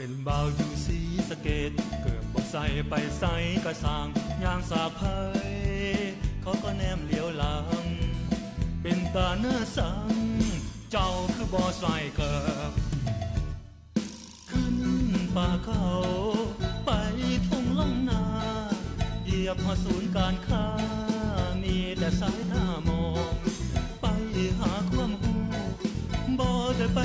เป็นบ่าวอยู่สีสะเกตเกิดบอกใส่ไปใส่กระสางยางสาบไพเขาก็แนมเลี้ยวหลัง เป็นตาเนื้อสัง เจ้าคือบ่อใส่เกิบขึ้นป่าเขา ไปทุ่งล่องนาเหยียบหอศูนย์การค้า มีแต่สายหน้ามอง ไปหาความหูบ่ได้ไป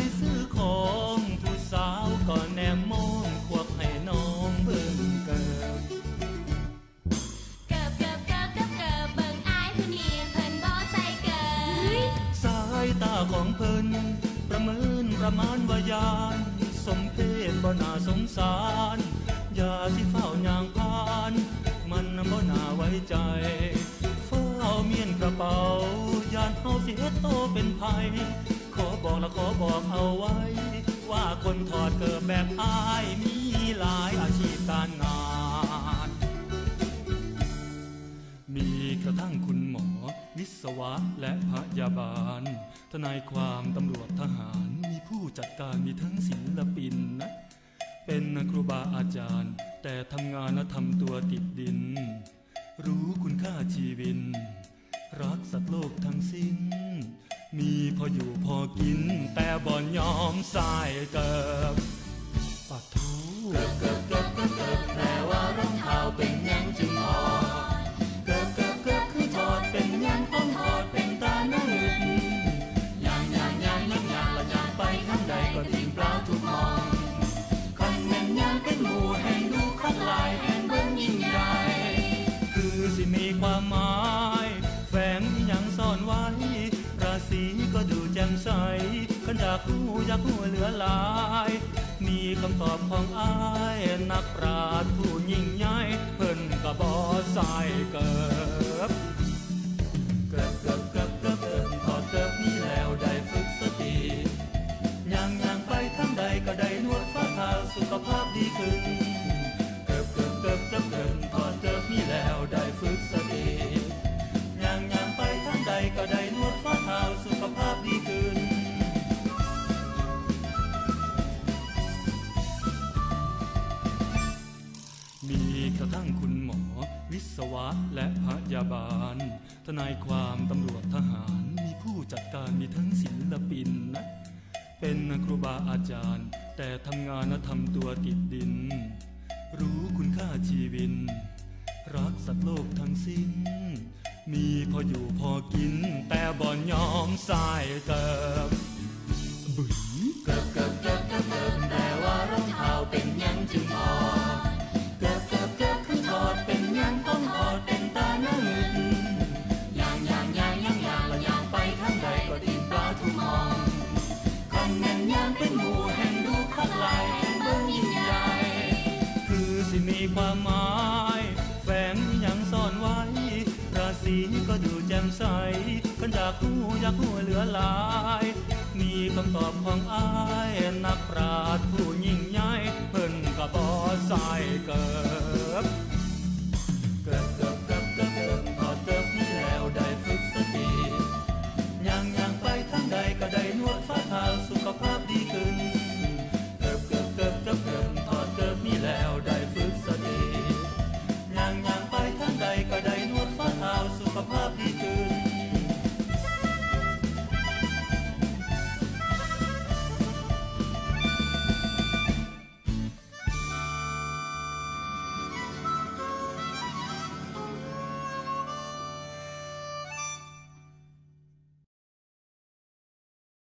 ประมาณว่ายานสมเพศบ่น่าสงสารยาที่เฝ้ายางพาน มันบ่น่าไว้ใจ เฝ้าเมียนกระเป๋ายานเฮาสิเฮ็ดโตเป็นภัย ขอบอกและขอบอกเอาไว้ ว่าคนถอดเกิดแบบอายมีหลายอาชีพการงาน มีกระทั่งคุณหมอ วิศวะและพยาบาล ทนายความตำรวจทหาร มีผู้จัดการมีทั้งศิลปินนะ เป็นนักครูบาอาจารย์ แต่ทำงานและทำตัวติดดิน รู้คุณค่าชีวิน รักสัตว์โลกทั้งสิ้น มีพออยู่พอกิน แต่บ่อนยอมสายเกิบปากทูเกิบเกิบเกิบเกิบ อยากหัวเหลือหลาย มีคำตอบของอายนักปราชญ์ผู้ยิ่งใหญ่เพิ่นก็บอสายเกิน ระทั่งคุณหมอ วิศวะและพยาบาล ทนายความตำรวจทหาร มีผู้จัดการมีทั้งศิลปินนะ เป็นครูบาอาจารย์ แต่ทำงานและทำตัวติดดิน รู้คุณค่าชีวินรักสัตว์โลกทั้งสิ้น มีพออยู่พอกิน แต่บ่อนยอมสายเกิบ สีก็ดูแจ่มใสคนอยากรู้อยากรู้เหลือหลาย มีคำตอบของอายนักปราชญ์ผู้ยิ่งใหญ่เพิ่นก็บอสายเกิด